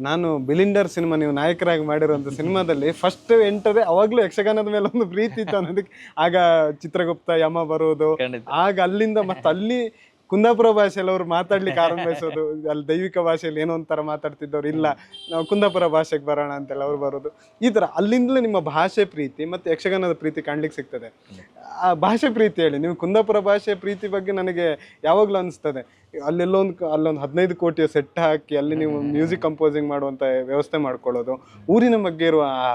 ನಾನು blunder cinema ನೀವು ನಾಯಕರಾಗಿ ಮಾಡಿರುವಂತ ಸಿನಿಮಾದಲ್ಲಿ ಫಸ್ಟ್ ಎಂಟರೇ ಅವಾಗ್ಲೂ ಯಕ್ಷಗಾನದ ಮೇಲೆ ಒಂದು ಪ್ರೀತಿ ಇತ್ತು ಅನ್ನೋದಕ್ಕೆ. ಆಗ ಚಿತ್ರಗುಪ್ತ ಯಮ ಬರುವುದು ಆಗ ಅಲ್ಲಿಂದ ಮತ್ತೆ ಅಲ್ಲಿ ಕುಂದಾಪುರ ಭಾಷೆಯಲ್ಲಿ ಅವ್ರು ಮಾತಾಡ್ಲಿಕ್ಕೆ ಆರಂಭಿಸೋದು. ಅಲ್ಲಿ ದೈವಿಕ ಭಾಷೆಯಲ್ಲಿ ಏನೋ ಒಂಥರ ಮಾತಾಡ್ತಿದ್ದವ್ರು ಇಲ್ಲ ನಾವು ಕುಂದಾಪುರ ಭಾಷೆಗೆ ಬರೋಣ ಅಂತೆಲ್ಲ ಅವ್ರು ಬರೋದು. ಈ ಥರ ಅಲ್ಲಿಂದಲೇ ನಿಮ್ಮ ಭಾಷೆ ಪ್ರೀತಿ ಮತ್ತು ಯಕ್ಷಗಾನದ ಪ್ರೀತಿ ಕಾಣ್ಲಿಕ್ಕೆ ಸಿಗ್ತದೆ. ಆ ಭಾಷೆ ಪ್ರೀತಿ ಹೇಳಿ ನೀವು ಕುಂದಾಪುರ ಭಾಷೆ ಪ್ರೀತಿ ಬಗ್ಗೆ ನನಗೆ ಯಾವಾಗಲೂ ಅನಿಸ್ತದೆ. ಅಲ್ಲೆಲ್ಲೋ ಒಂದು ಅಲ್ಲೊಂದು ಹದಿನೈದು ಕೋಟಿಯ ಸೆಟ್ ಹಾಕಿ ಅಲ್ಲಿ ನೀವು ಮ್ಯೂಸಿಕ್ ಕಂಪೋಸಿಂಗ್ ಮಾಡುವಂಥ ವ್ಯವಸ್ಥೆ ಮಾಡ್ಕೊಳ್ಳೋದು ಊರಿನ ಬಗ್ಗೆ ಇರುವ ಆ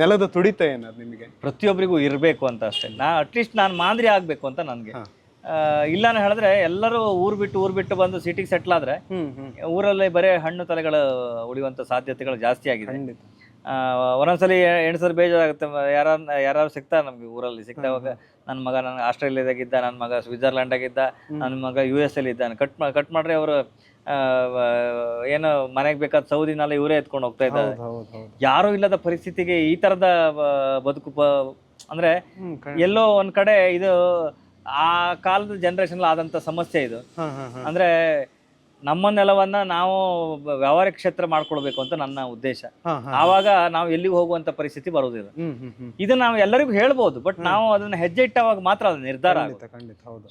ನೆಲದ ತುಡಿತ ಏನದು ನಿಮಗೆ? ಪ್ರತಿಯೊಬ್ಬರಿಗೂ ಇರಬೇಕು ಅಂತ ಅಷ್ಟೇ. ನಾ ಅಟ್ಲೀಸ್ಟ್ ನಾನು ಮಾದರಿ ಆಗಬೇಕು ಅಂತ ನನಗೆ. ಇಲ್ಲ ಹೇಳಿದ್ರೆ ಎಲ್ಲರೂ ಊರ್ ಬಿಟ್ಟು ಊರ್ ಬಿಟ್ಟು ಬಂದು ಸಿಟಿಗೆ ಸೆಟ್ಲ್ ಆದ್ರೆ ಊರಲ್ಲಿ ಬರೀ ಹಣ್ಣು ತಲೆಗಳು ಉಳಿಯುವಂತ ಸಾಧ್ಯತೆಗಳು ಜಾಸ್ತಿ ಆಗಿದೆ. ಒಂದೊಂದ್ಸಲಿ ಎಂಟು ಸಲ ಬೇಜಾರಾಗುತ್ತೆ. ಯಾರ ಯಾರು ಸಿಗ್ತಾರೆ ನಮ್ಗೆ ಊರಲ್ಲಿ ಸಿಗ್ತಾವಾಗ ನನ್ನ ಮಗ ನನ್ನ ಆಸ್ಟ್ರೇಲಿಯಾದಾಗಿದ್ದ ನನ್ನ ಮಗ ಸ್ವಿಟ್ಜರ್ಲ್ಯಾಂಡಾಗಿದ್ದ ನನ್ನ ಮಗ ಯು ಎಸ್ ಅಲ್ಲಿ ಇದ್ದಾನೆ ಕಟ್ ಕಟ್ ಮಾಡ್ರೆ ಅವರು ಏನು ಮನೆಗೆ ಬೇಕಾದ ಸೌದಿನೆಲ್ಲ ಇವರೇ ಎತ್ಕೊಂಡು ಹೋಗ್ತಾ ಇದ್ದಾರೆ. ಯಾರು ಇಲ್ಲದ ಪರಿಸ್ಥಿತಿಗೆ ಈ ತರದ ಬದುಕು ಅಂದ್ರೆ ಎಲ್ಲೋ ಒಂದ್ ಕಡೆ ಇದು ಆ ಕಾಲದ ಜನರೇಷನ್ ಆದಂತ ಸಮಸ್ಯೆ ಇದು. ಅಂದ್ರೆ ನಮ್ಮ ನೆಲವನ್ನ ನಾವು ವ್ಯವಹಾರ ಕ್ಷೇತ್ರ ಮಾಡ್ಕೊಳ್ಬೇಕು ಅಂತ ನನ್ನ ಉದ್ದೇಶ. ಆವಾಗ ನಾವು ಎಲ್ಲಿಗೆ ಹೋಗುವಂತ ಪರಿಸ್ಥಿತಿ ಬರುವುದಿಲ್ಲ ಇದು ನಾವು ಎಲ್ಲರಿಗೂ ಹೇಳ್ಬೋದು ಬಟ್ ನಾವು ಅದನ್ನ ಹೆಜ್ಜೆ ಇಟ್ಟವಾಗ ಮಾತ್ರ ಅದು ನಿರ್ಧಾರ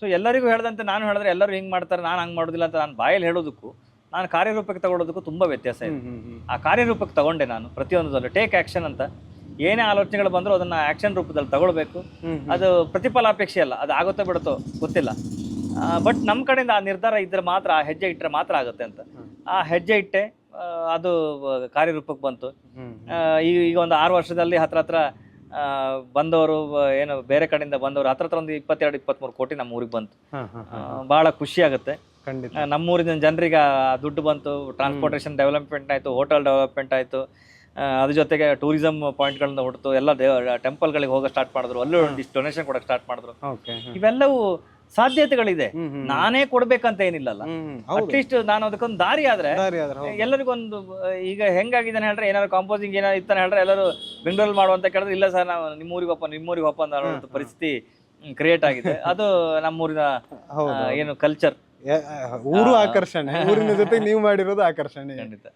ಸೊ ಎಲ್ಲರಿಗೂ ಹೇಳ್ದಂತೆ ನಾನು ಹೇಳಿದ್ರೆ ಎಲ್ಲರೂ ಹಿಂಗ್ ಮಾಡ್ತಾರೆ ನಾನು ಹಂಗ್ ಮಾಡೋದಿಲ್ಲ ಅಂತ ನಾನು ಬಾಯಲ್ಲಿ ಹೇಳೋದಕ್ಕೂ ನಾನು ಕಾರ್ಯರೂಪಕ್ಕೆ ತಗೊಳ್ಳೋದಕ್ಕೂ ತುಂಬಾ ವ್ಯತ್ಯಾಸ ಇದೆ. ಆ ಕಾರ್ಯರೂಪಕ್ಕೆ ತಗೊಂಡೆ ನಾನು ಪ್ರತಿಯೊಂದರಲ್ಲೂ ಟೇಕ್ ಆಕ್ಷನ್ ಅಂತ ಏನೇ ಆಲೋಚನೆಗಳು ಬಂದರೂ ಅದನ್ನ ಆಕ್ಷನ್ ರೂಪದಲ್ಲಿ ತಗೊಳ್ಬೇಕು. ಅದು ಅದು ಪ್ರತಿಫಲಾಪೇಕ್ಷೆ ಅಲ್ಲ ಅದು ಆಗುತ್ತೋ ಬಿಡುತ್ತೋ ಗೊತ್ತಿಲ್ಲ. ಬಟ್ ನಮ್ಮ ಕಡೆಯಿಂದ ಆ ನಿರ್ಧಾರ ಇದ್ರೆ ಮಾತ್ರ ಆ ಹೆಜ್ಜೆ ಇಟ್ಟರೆ ಮಾತ್ರ ಆಗುತ್ತೆ ಅಂತ. ಆ ಹೆಜ್ಜೆ ಇಟ್ಟೆ ಅದು ಕಾರ್ಯರೂಪಕ್ಕೆ ಬಂತು. ಈಗ ಈಗ ಒಂದು ಆರು ವರ್ಷದಲ್ಲಿ ಹತ್ರ ಹತ್ರ ಬಂದವರು ಏನು ಬೇರೆ ಕಡೆಯಿಂದ ಬಂದವರು ಹತ್ರ ಹತ್ರ ಒಂದು ಇಪ್ಪತ್ತೆರಡು ಇಪ್ಪತ್ತ್ಮೂರು ಕೋಟಿ ನಮ್ಮ ಊರಿಗೆ ಬಂತು. ಭಾಳ ಖುಷಿ ಆಗುತ್ತೆ. ನಮ್ಮೂರಿನ ಜನರಿಗೆ ದುಡ್ಡು ಬಂತು ಟ್ರಾನ್ಸ್ಪೋರ್ಟೇಷನ್ ಡೆವಲಪ್ಮೆಂಟ್ ಆಯಿತು ಹೋಟೆಲ್ ಡೆವಲಪ್ಮೆಂಟ್ ಆಯಿತು. ಅದ್ರ ಜೊತೆಗೆ ಟೂರಿಸಂ ಪಾಯಿಂಟ್ಗಳನ್ನ ಹೊಡ್ತು ಎಲ್ಲ ದೇವ ಟೆಂಪಲ್ಗಳಿಗೆ ಹೋಗೋ ಸ್ಟಾರ್ಟ್ ಮಾಡಿದ್ರು. ಅಲ್ಲೂ ಒಂದಿಷ್ಟು ಡೊನೇಷನ್ ಕೊಡೋಕೆ ಸ್ಟಾರ್ಟ್ ಮಾಡಿದ್ರು. ಇವೆಲ್ಲವೂ ಸಾಧ್ಯತೆಗಳಿದೆ. ನಾನೇ ಕೊಡ್ಬೇಕಂತ ಏನಿಲ್ಲಲ್ಲ. ಅಟ್ಲೀಸ್ಟ್ ನಾನು ಅದಕ್ಕೊಂದು ದಾರಿ ಆದ್ರೆ ಎಲ್ಲರಿಗೊಂದು ಈಗ ಹೆಂಗಾಗಿದೆ ಹೇಳ್ರೆ ಏನಾದ್ರು ಕಾಂಪೋಸಿಂಗ್ ಏನಾದ್ರು ಇತ್ತಾನೆ ಹೇಳ್ರೆ ಎಲ್ಲರೂ ಬೆಂಗಳೂರಲ್ಲಿ ಮಾಡುವಂತ ಕೇಳಿದ್ರೆ ಇಲ್ಲ ಸರ್ ನಾವು ನಿಮ್ಮೂರಿಗೆ ಒಪ್ಪ ನಿಮ್ಮೂರಿಗೆ ಒಪ್ಪ ಅಂತ ಪರಿಸ್ಥಿತಿ ಕ್ರಿಯೇಟ್ ಆಗಿದೆ. ಅದು ನಮ್ಮೂರಿನ ಏನು ಕಲ್ಚರ್ ಊರು ಆಕರ್ಷಣೆ. ಊರಿನ ಜೊತೆ ನೀವು ಮಾಡಿರೋದು ಆಕರ್ಷಣೆ. ಖಂಡಿತ.